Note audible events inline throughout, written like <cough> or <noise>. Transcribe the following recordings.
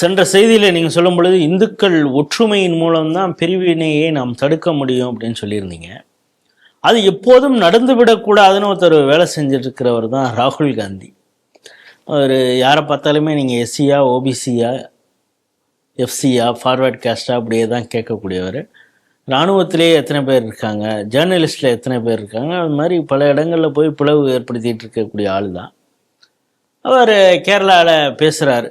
சென்ற செய்தியில் நீங்கள் சொல்லும் பொழுது இந்துக்கள் ஒற்றுமையின் மூலம்தான் பிரிவினையை நாம் தடுக்க முடியும் அப்படின்னு சொல்லியிருந்தீங்க. அது எப்போதும் நடந்துவிடக்கூடாதுன்னு ஒருத்தர் வேலை செஞ்சிட்ருக்கிறவர் தான் ராகுல் காந்தி. அவர் யாரை பார்த்தாலுமே நீங்கள் எஸ்சியா ஓபிசியா எஃப்சியா ஃபார்வர்ட் கேஸ்டா அப்படியே தான் கேட்கக்கூடியவர். இராணுவத்திலேயே எத்தனை பேர் இருக்காங்க? ஜேர்னலிஸ்டில் எத்தனை பேர் இருக்காங்க? அது மாதிரி பல இடங்களில் போய் பிளவு ஏற்படுத்திகிட்டு இருக்கக்கூடிய ஆள் தான். அவர் கேரளாவில் பேசுகிறாரு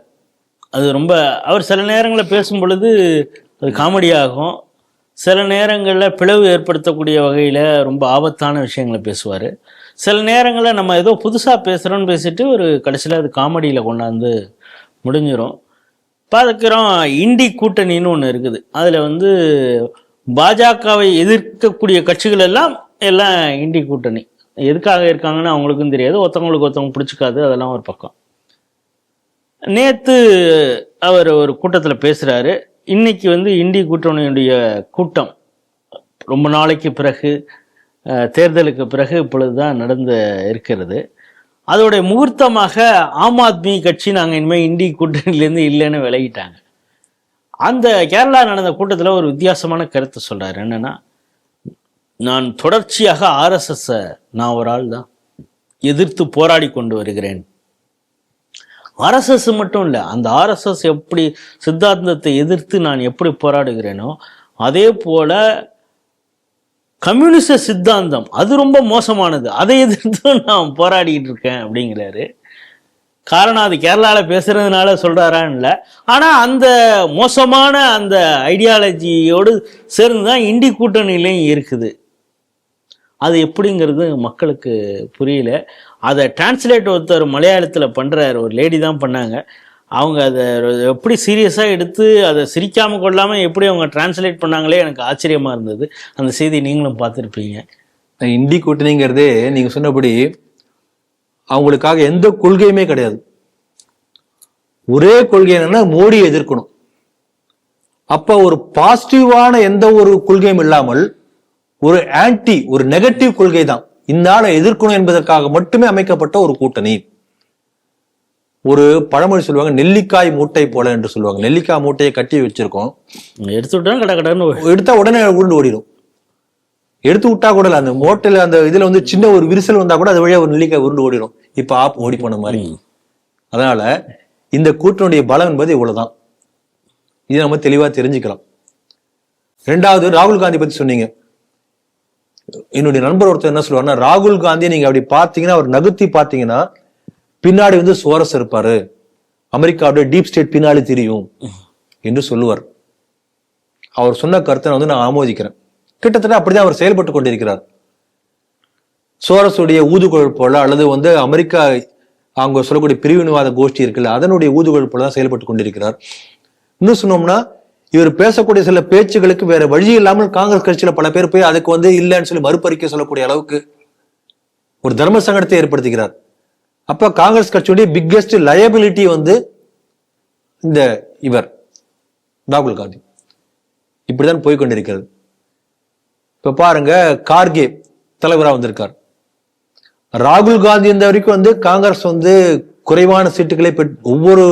அது ரொம்ப அவர் சில நேரங்களில் பேசும் பொழுது அது காமெடியாகும். சில நேரங்களில் பிளவு ஏற்படுத்தக்கூடிய வகையில் ரொம்ப ஆபத்தான விஷயங்களை பேசுவார். சில நேரங்களில் நம்ம ஏதோ புதுசாக பேசுகிறோன்னு பேசிட்டு ஒரு கடைசியில் அது காமெடியில் கொண்டாந்து முடிஞ்சிடும் பார்க்குறோம் இண்டி கூட்டணின்னு ஒன்று இருக்குது. அதில் வந்து பாஜகவை எதிர்க்கக்கூடிய கட்சிகள் எல்லாம் எல்லாம் இண்டி கூட்டணி. எதுக்காக இருக்காங்கன்னு அவங்களுக்கும் தெரியாது. ஒருத்தவங்களுக்கு ஒருத்தவங்க பிடிச்சிக்காது. அதெல்லாம் ஒரு பக்கம். நேத்து அவர் ஒரு கூட்டத்தில் பேசுறாரு. இன்னைக்கு வந்து இண்டி கூட்டணியுடைய கூட்டம் ரொம்ப நாளைக்கு பிறகு தேர்தலுக்கு பிறகு இப்பொழுதுதான் நடந்து இருக்கிறது. அதோடைய முகூர்த்தமாக ஆம் ஆத்மி கட்சி நாங்கள் இனிமேல் இண்டி கூட்டணியிலேருந்து இல்லைன்னு விலகிட்டாங்க. அந்த கேரளா நடந்த கூட்டத்தில் ஒரு வித்தியாசமான கருத்தை சொல்கிறார் என்னென்னா நான் தொடர்ச்சியாக ஆர்எஸ்எஸ்ஸை நான் ஒரு ஆள் தான் எதிர்த்து போராடி கொண்டு வருகிறேன். ஆர்எஸ்எஸ் மட்டும் இல்லை அந்த ஆர்எஸ்எஸ் எப்படி சித்தாந்தத்தை எதிர்த்து நான் எப்படி போராடுகிறேனோ அதே போல கம்யூனிச சித்தாந்தம் அது ரொம்ப மோசமானது. அதை எதிர்த்து நான் போராடிக்கிட்டு இருக்கேன் அப்படிங்கிறாரு. காரணம் அது கேரளாவில் பேசுறதுனால சொல்கிறாரான்னு இல்லை. ஆனால் அந்த மோசமான அந்த ஐடியாலஜியோடு சேர்ந்து தான் இண்டி கூட்டணியிலையும் இருக்குது. அது எப்படிங்கிறது மக்களுக்கு புரியல. அதை டிரான்ஸ்லேட் ஒருத்தர் மலையாளத்தில் பண்ணுறார் ஒரு லேடி தான் பண்ணாங்க. அவங்க அதை எப்படி சீரியஸாக எடுத்து அதை சிரிக்காமல் கொள்ளாமல் எப்படி அவங்க டிரான்ஸ்லேட் பண்ணாங்களே எனக்கு ஆச்சரியமாக இருந்தது. அந்த செய்தி நீங்களும் பார்த்துருப்பீங்க. இண்டி கூட்டணிங்கிறதே நீங்கள் சொன்னபடி அவங்களுக்காக எந்த கொள்கையுமே கிடையாது. ஒரே கொள்கை என்னன்னா மோடியை எதிர்க்கணும். அப்போ ஒரு பாசிட்டிவான எந்த ஒரு கொள்கையும் இல்லாமல் ஒரு ஆன்டி ஒரு நெகட்டிவ் கொள்கை தான் இந்த ஆளை எதிர்க்கணும் என்பதற்காக மட்டுமே அமைக்கப்பட்ட ஒரு கூட்டணி. ஒரு பழமொழி சொல்லுவாங்க நெல்லிக்காய் மூட்டை போல என்று சொல்லுவாங்க. நெல்லிக்காய் மூட்டையை கட்டி வச்சிருக்கோம். எடுத்துவிட்டா கடை கடைன்னு எடுத்தா உடனே உருண்டு ஓடிடும். எடுத்து விட்டா கூட அந்த மோட்டையில அந்த இதுல வந்து சின்ன ஒரு விரிசல் வந்தா கூட அது வழியா ஒரு நெல்லிக்காய் உருண்டு ஓடிடும். இப்ப ஆப் ஓடி போன மாதிரி. அதனால இந்த கூட்டணியுடைய பலம் என்பது இவ்வளவுதான். இது நம்ம தெளிவா தெரிஞ்சுக்கலாம். ரெண்டாவது ராகுல் காந்தி பத்தி சொன்னீங்க. என்னுடைய நண்பர் ஒருத்தர் என்ன சொல்லுவாருன்னா ராகுல் காந்தி நீங்க அப்படி பாத்தீங்கன்னா அவர் நகர்த்தி பாத்தீங்கன்னா பின்னாடி வந்து சுவாரஸ் இருப்பாரு. அமெரிக்காவுடைய டீப் ஸ்டேட் பின்னாடி தெரியும் என்று சொல்லுவார். அவர் சொன்ன கருத்தை வந்து நான் ஆமோதிக்கிறேன். கிட்டத்தட்ட அப்படிதான் அவர் செயல்பட்டு கொண்டிருக்கிறார். சோரஸுடைய ஊதுகுழல் போல அல்லது வந்து அமெரிக்கா அவங்க சொல்லக்கூடிய பிரிவினவாத கோஷ்டி இருக்குல்ல அதனுடைய ஊதுகுழல் போல தான் செயல்பட்டு கொண்டிருக்கிறார். இன்னும் சொன்னோம்னா இவர் பேசக்கூடிய சில பேச்சுகளுக்கு வேற வழி இல்லாமல் காங்கிரஸ் கட்சியில பல பேர் போய் அதுக்கு வந்து இல்லைன்னு சொல்லி மறுபறிக்கை சொல்லக்கூடிய அளவுக்கு ஒரு தர்ம சங்கடத்தை ஏற்படுத்துகிறார். அப்ப காங்கிரஸ் கட்சியுடைய பிக்கெஸ்ட் லயபிலிட்டி வந்து இந்த இவர் ராகுல் காந்தி. இப்படிதான் போய்கொண்டிருக்கிறது இப்ப பாருங்க கார்கே தலைவரா வந்திருக்கார். ராகுல் காந்தி இந்த வரைக்கும் வந்து காங்கிரஸ் வந்து குறைவான சீட்டுகளை பெற் ஒவ்வொரு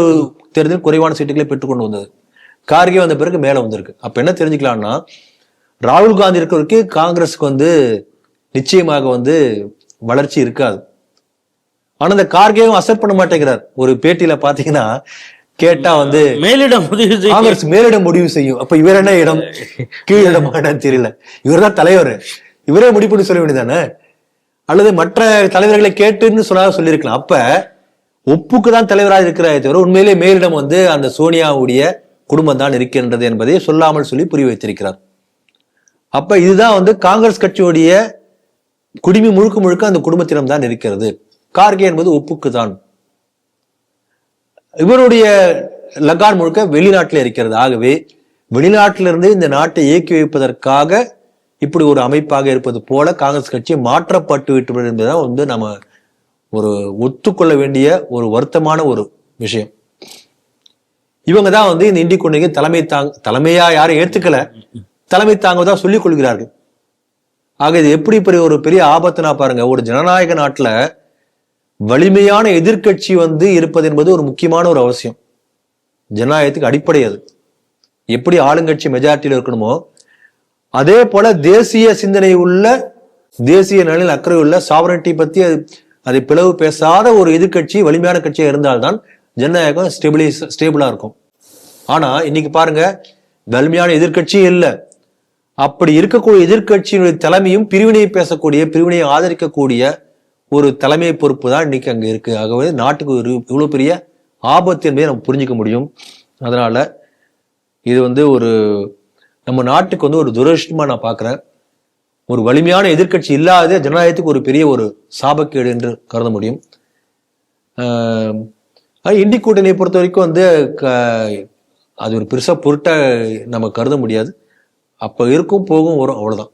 தேர்தலும் குறைவான சீட்டுகளை பெற்றுக்கொண்டு வந்தது. கார்கே வந்த பிறகு மேல வந்திருக்கு. அப்ப என்ன தெரிஞ்சுக்கலாம்னா ராகுல் காந்தி இருக்க வரைக்கும் காங்கிரஸுக்கு வந்து நிச்சயமாக வந்து வளர்ச்சி இருக்காது. ஆனா இந்த கார்கேவும் அசெப்ட் பண்ண மாட்டேங்கிறார். ஒரு பேட்டியில பாத்தீங்கன்னா கேட்டா வந்து மேலிடம் செய்ய காங்கிரஸ் மேலிடம் முடிவு செய்யும். அப்ப இவர் என்ன இடம்? கீழ் இடமா <laughs> என்னன்னு தெரியல. இவர்தான் தலைவர். இவரே முடிவு பண்ணி சொல்ல வேண்டியதானே அல்லது மற்ற தலைவர்களை கேட்டுன்னு சொன்னா சொல்லியிருக்கலாம். அப்ப ஒப்புக்கு தான் தலைவராக இருக்கிறாரே தவிர உண்மையிலே மேலிடம் வந்து அந்த சோனியாவுடைய குடும்பம் தான் இருக்கின்றது என்பதை சொல்லாமல் சொல்லி புரிய வைத்திருக்கிறார். அப்ப இதுதான் வந்து காங்கிரஸ் கட்சியுடைய குடிமை முழுக்க முழுக்க அந்த குடும்பத்திடம் தான் இருக்கிறது. கார்கே என்பது ஒப்புக்கு தான். இவருடைய லகான் முழுக்க வெளிநாட்டில் இருக்கிறது. ஆகவே வெளிநாட்டிலிருந்து இந்த நாட்டை இயக்கி வைப்பதற்காக இப்படி ஒரு அமைப்பாக இருப்பது போல காங்கிரஸ் கட்சி மாற்றப்பட்டு விட்டது என்பதுதான் வந்து நம்ம ஒரு ஒத்துக்கொள்ள வேண்டிய ஒரு வருத்தமான ஒரு விஷயம். இவங்க தான் வந்து இந்த இந்தி கொள்கைக்கு தலைமை தாங்க தலைமையா யாரும் ஏத்துக்கல. தலைமை தாங்குவதா சொல்லிக் கொள்கிறார்கள். ஆக இது எப்படி பெரிய ஒரு பெரிய ஆபத்துனா பாருங்க ஒரு ஜனநாயக நாட்டுல வலிமையான எதிர்க்கட்சி வந்து இருப்பது என்பது ஒரு முக்கியமான ஒரு அவசியம். ஜனநாயகத்துக்கு அடிப்படை அது. எப்படி ஆளுங்கட்சி மெஜாரிட்டியில் இருக்கணுமோ அதே போல தேசிய சிந்தனை உள்ள தேசிய நலனில் அக்கறை உள்ள சாவரட்டி பத்தி அது அதை பிளவு பேசாத ஒரு எதிர்க்கட்சி வலிமையான கட்சியாக இருந்தால்தான் ஜனநாயகம் ஸ்டெபிலைஸ் ஸ்டேபிளாக இருக்கும். ஆனால் இன்னைக்கு பாருங்க வலிமையான எதிர்க்கட்சியும் இல்லை. அப்படி இருக்கக்கூடிய எதிர்கட்சியினுடைய தலைமையும் பிரிவினையை பேசக்கூடிய பிரிவினையை ஆதரிக்கக்கூடிய ஒரு தலைமை பொறுப்பு தான் இன்னைக்கு அங்கே இருக்கு. ஆகவே நாட்டுக்கு ஒரு இவ்வளோ பெரிய ஆபத்து என்பதை நம்ம புரிஞ்சுக்க முடியும். அதனால இது வந்து ஒரு நம்ம நாட்டுக்கு வந்து ஒரு துரதிருஷ்டமா நான் பார்க்குறேன் ஒரு வலிமையான எதிர்க்கட்சி இல்லாத ஜனநாயகத்துக்கு ஒரு பெரிய ஒரு சாபக்கேடு என்று கருத முடியும். இண்டி கூட்டணியை பொறுத்த வரைக்கும் வந்து க- அது ஒரு பெருசா பொருட்டா நம்ம கருத முடியாது. அப்ப இருக்கும் போகும் வரும் அவ்வளவுதான்.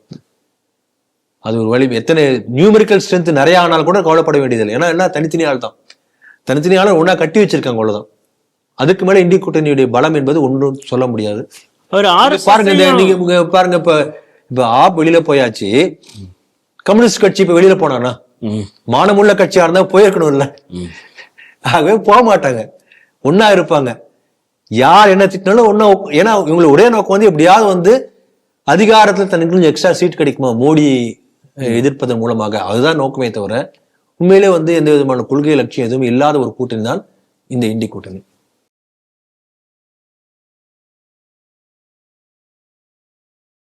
அது ஒரு வலி எத்தனை நியூமெரிக்கல் ஸ்ட்ரென்த் நிறைய ஆனாலும் கூட கவலைப்பட வேண்டியதில்லை. ஏன்னா என்ன தனித்தனி ஆள் தான். தனித்தனி ஆளை ஒண்ணா கட்டி வச்சிருக்காங்க அவ்வளவுதான். அதுக்கு மேல இந்திய கூட்டணியுடைய பலம் என்பது ஒன்றும் சொல்ல முடியாது. பாருங்க நீங்க பாருங்க இப்ப இப்ப ஆப் வெளியில போயாச்சு. கம்யூனிஸ்ட் கட்சி இப்ப வெளியில போனானா மானமுள்ள கட்சியா இருந்தா போயிருக்கணும்ல. ஆகவே போக மாட்டாங்க ஒன்றா இருப்பாங்க. யார் என்ன திட்டினாலும் ஒன்றா ஏன்னா இவங்களை ஒரே நோக்கம் வந்து எப்படியாவது வந்து அதிகாரத்தில் தனக்கு கொஞ்சம் எக்ஸ்ட்ரா சீட் கிடைக்குமா? மோடி எதிர்ப்பதன் மூலமாக. அதுதான் நோக்கமே தவிர உண்மையிலே வந்து எந்த விதமான கொள்கை லட்சியம் எதுவும் இல்லாத ஒரு கூட்டணி தான் இந்த இண்டி கூட்டணி.